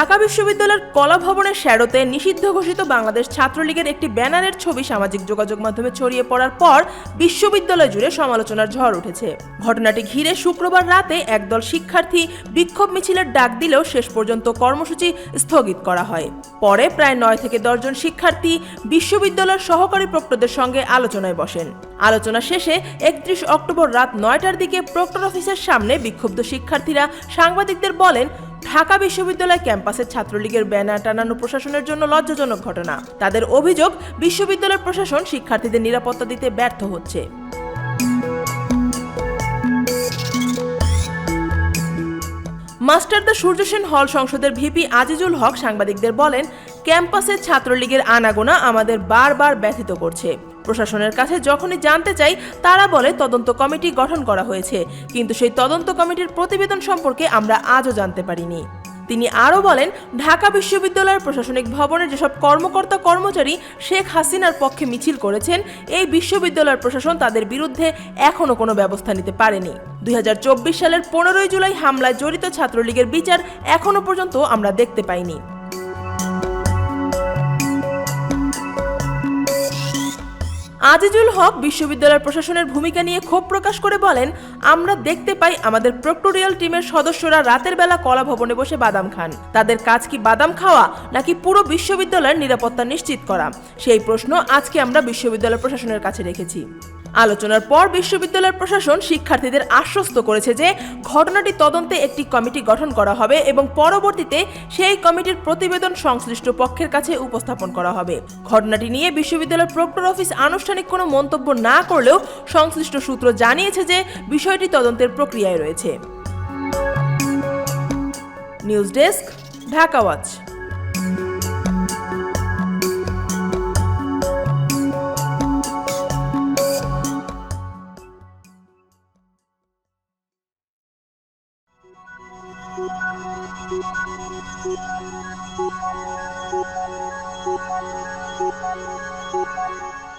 ঢাকা বিশ্ববিদ্যালয়ের কলা ভবনের শ্যাডোতে নিষিদ্ধ ঘোষিত বাংলাদেশ ছাত্রলীগের একটি ব্যানারের ছবি সামাজিক যোগাযোগ মাধ্যমে ছড়িয়ে পড়ার পর বিশ্ববিদ্যালয় জুড়ে সমালোচনার ঝড় উঠেছে। ঘটনাটি ঘিরে শুক্রবার রাতে একদল শিক্ষার্থী বিক্ষোভ মিছিলের ডাক দিলেও শেষ পর্যন্ত কর্মসূচি স্থগিত করা হয়। পরে প্রায় নয় থেকে দশজন শিক্ষার্থী বিশ্ববিদ্যালয়ের সহকারী প্রক্টরদের সঙ্গে আলোচনায় বসেন। আলোচনা শেষে একত্রিশ অক্টোবর রাত নয়টার দিকে প্রক্টর অফিসের সামনে বিক্ষুব্ধ শিক্ষার্থীরা সাংবাদিকদের বলেন ঢাকা বিশ্ববিদ্যালয় ক্যাম্পাসে ছাত্রলীগের ব্যানার টানানো প্রশাসনের জন্য লজ্জাজনক ঘটনা। তাদের অভিযোগ বিশ্ববিদ্যালয় প্রশাসন শিক্ষার্থীদের নিরাপত্তা দিতে ব্যর্থ হচ্ছে। মাস্টার দ্য সূর্যসেন হল সংসদের ভিপি আজিজুল হক সাংবাদিকদের বলেন, ক্যাম্পাসে ছাত্রলীগের আনাগোনা আমাদের বারবার ব্যথিত করছে। প্রশাসনের কাছে যখনই জানতে চাই, তারা বলে তদন্ত কমিটি গঠন করা হয়েছে। কিন্তু সেই তদন্ত কমিটির প্রতিবেদন সম্পর্কে আমরা আজও জানতে পারিনি। তিনি আরও বলেন, ঢাকা বিশ্ববিদ্যালয়ের প্রশাসনিক ভবনের যেসব কর্মকর্তা কর্মচারী শেখ হাসিনার পক্ষে মিছিল করেছেন, এই বিশ্ববিদ্যালয়ের প্রশাসন তাদের বিরুদ্ধে এখনও কোনো ব্যবস্থা নিতে পারেনি। দুই হাজার চব্বিশ সালের পনেরোই জুলাই হামলায় জড়িত ছাত্রলীগের বিচার এখনও পর্যন্ত আমরা দেখতে পাইনি। আজিজুল হক বিশ্ববিদ্যালয় প্রশাসনের ভূমিকা নিয়ে ক্ষোভ প্রকাশ করে বলেন, আমরা দেখতে পাই আমাদের প্রক্টোরিয়াল টিমের সদস্যরা রাতের বেলা কলা ভবনে বসে বাদাম খান। তাদের কাজ কি বাদাম খাওয়া নাকি পুরো বিশ্ববিদ্যালয়ের নিরাপত্তা নিশ্চিত করা? সেই প্রশ্ন আজকে আমরা বিশ্ববিদ্যালয় প্রশাসনের কাছে রেখেছি। আলোচনার পর বিশ্ববিদ্যালয়ের প্রশাসন শিক্ষার্থীদের আশ্বস্ত করেছে যে ঘটনাটি তদন্তে একটি কমিটি গঠন করা হবে এবং পরবর্তীতে সেই কমিটির প্রতিবেদন সংশ্লিষ্ট পক্ষের কাছে উপস্থাপন করা হবে। ঘটনাটি নিয়ে বিশ্ববিদ্যালয়ের প্রক্টর অফিস আনুষ্ঠানিক কোনো মন্তব্য না করলেও সংশ্লিষ্ট সূত্র জানিয়েছে যে বিষয়টি তদন্তের প্রক্রিয়ায় রয়েছে। News desk, Dhaka watch. Thank you.